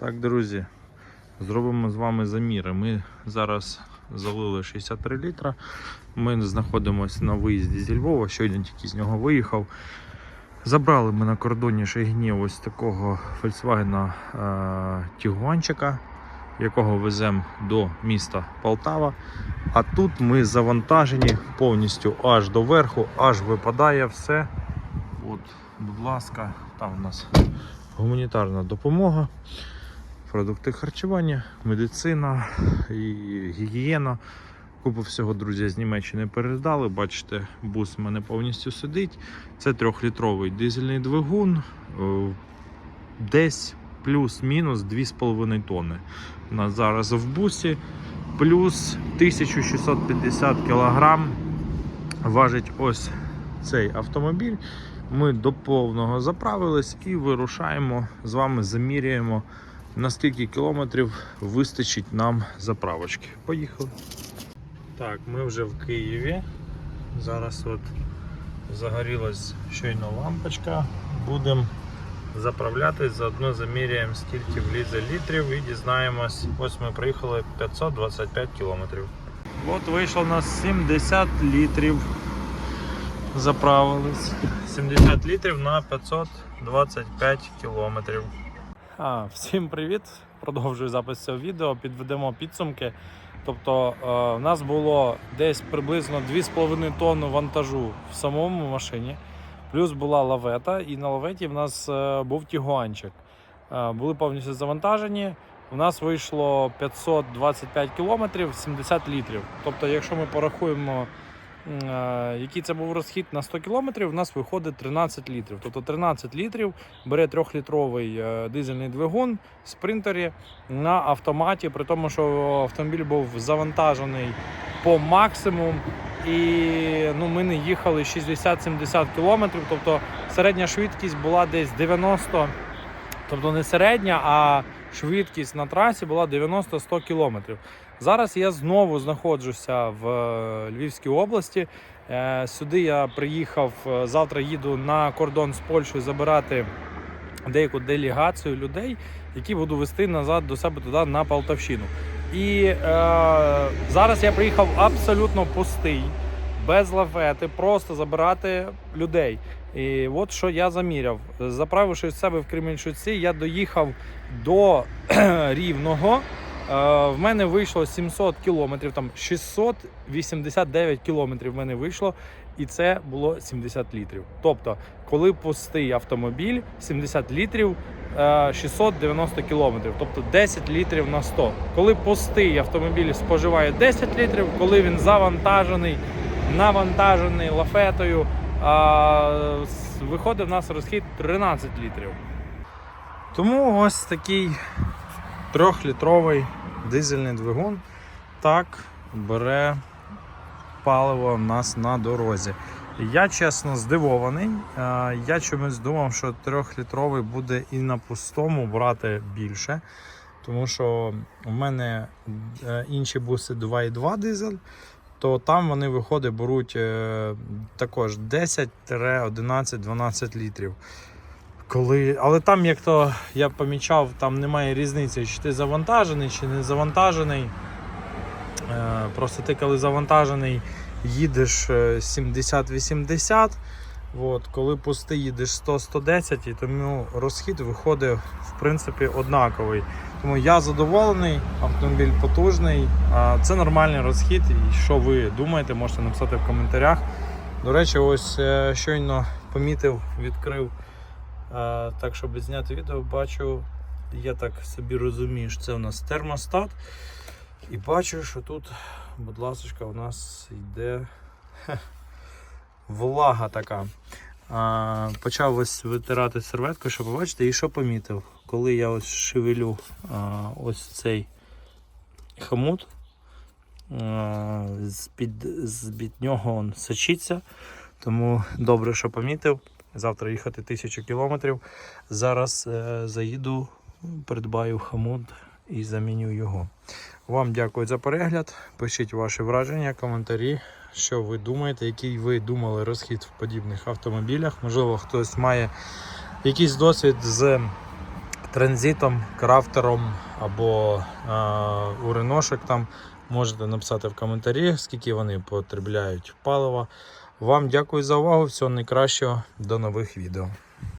Так, друзі, зробимо з вами заміри. Ми зараз залили 63 літра. Ми знаходимося на виїзді зі Львова, щойно тільки з нього виїхав. Забрали ми на кордоні Шейгні ось такого Volkswagen е, Тігуанчика, якого веземо до міста Полтава. А тут ми завантажені повністю аж до верху, аж випадає все. От, будь ласка, там у нас гуманітарна допомога, продукти харчування, медицина і гігієна. Купу всього, друзі, з Німеччини передали. Бачите, бус в мене повністю сидить. Це трьохлітровий дизельний двигун. е, Десь плюс-мінус 2,5 тонни. У нас зараз в бусі плюс 1650 кг важить ось цей автомобіль. Ми до повного заправились і вирушаємо з вами, заміряємо, на скільки кілометрів вистачить нам заправочки. Поїхали. Так, ми вже в Києві. Зараз от загорілась щойно лампочка. Будемо заправлятись, заодно заміряємо, скільки влізе літрів і дізнаємось. Ось ми приїхали 525 кілометрів. От вийшло у нас 70 літрів. Заправились. 70 літрів на 525 кілометрів. А, всім привіт! Продовжую запис цього відео. Підведемо підсумки. Тобто е, в нас було десь приблизно 2,5 тонни вантажу в самому машині. Плюс була лавета, і на лаветі в нас е, був тігуанчик. Е, були повністю завантажені. У нас вийшло 525 кілометрів 70 літрів. Тобто, якщо ми порахуємо, який це був розхід на 100 кілометрів, у нас виходить 13 літрів. Тобто 13 літрів бере 3-літровий е, дизельний двигун в спринтері на автоматі, при тому, що автомобіль був завантажений по максимум. І ну, ми не їхали 60-70 кілометрів, тобто середня швидкість була десь 90, тобто не середня, а швидкість на трасі була 90-100 кілометрів. Зараз я знову знаходжуся в е, Львівській області. Е, Сюди я приїхав, е, завтра їду на кордон з Польщею забирати деяку делегацію людей, які буду вести назад до себе туди на Полтавщину. І е, зараз я приїхав абсолютно пустий, без лафети, просто забирати людей. І от що я заміряв. Заправивши себе в Кремінчуці, я доїхав до Рівного. Е, В мене вийшло 700 кілометрів, там 689 кілометрів в мене вийшло, і це було 70 літрів. Тобто, коли пустий автомобіль, 70 літрів, е, 690 кілометрів, тобто 10 літрів на 100. Коли пустий автомобіль споживає 10 літрів, коли він завантажений, навантажений лафетою, а, виходить в нас розхід 13 літрів. Тому ось такий трьохлітровий дизельний двигун так бере паливо в нас на дорозі. Я чесно здивований. Я чомусь думав, що трьохлітровий буде і на пустому брати більше. Тому що у мене е, інші буси 2,2 дизель, то там вони виходить, беруть е, також 10, 11, 12 літрів. Коли... Але там, як то я помічав, там немає різниці, чи ти завантажений, чи не завантажений. Е, Просто ти, коли завантажений, їдеш е, 70-80. От, коли пустий їдеш 100-110, і тому розхід виходить в принципі однаковий. Тому я задоволений, автомобіль потужний. Це нормальний розхід. І що ви думаєте, можете написати в коментарях. До речі, ось е, щойно помітив, відкрив Е, так, щоб зняти відео, бачу, я так собі розумію, що це у нас термостат. І бачу, що тут, будь ласка, у нас йде влага така. А, почав ось витирати серветку, щоб побачити, і що помітив, коли я ось шевелю а, ось цей хомут, з-під, з-під нього он сочиться, тому добре, що помітив. Завтра їхати тисячу кілометрів. Зараз е, заїду, придбаю хамут і заміню його. Вам дякую за перегляд. Пишіть ваші враження, коментарі, що ви думаєте, який ви думали розхід в подібних автомобілях. Можливо, хтось має якийсь досвід з транзитом, крафтером або е, у там. Можете написати в коментарі, скільки вони потребляють палива. Вам дякую за увагу. Всього найкращого. До нових відео.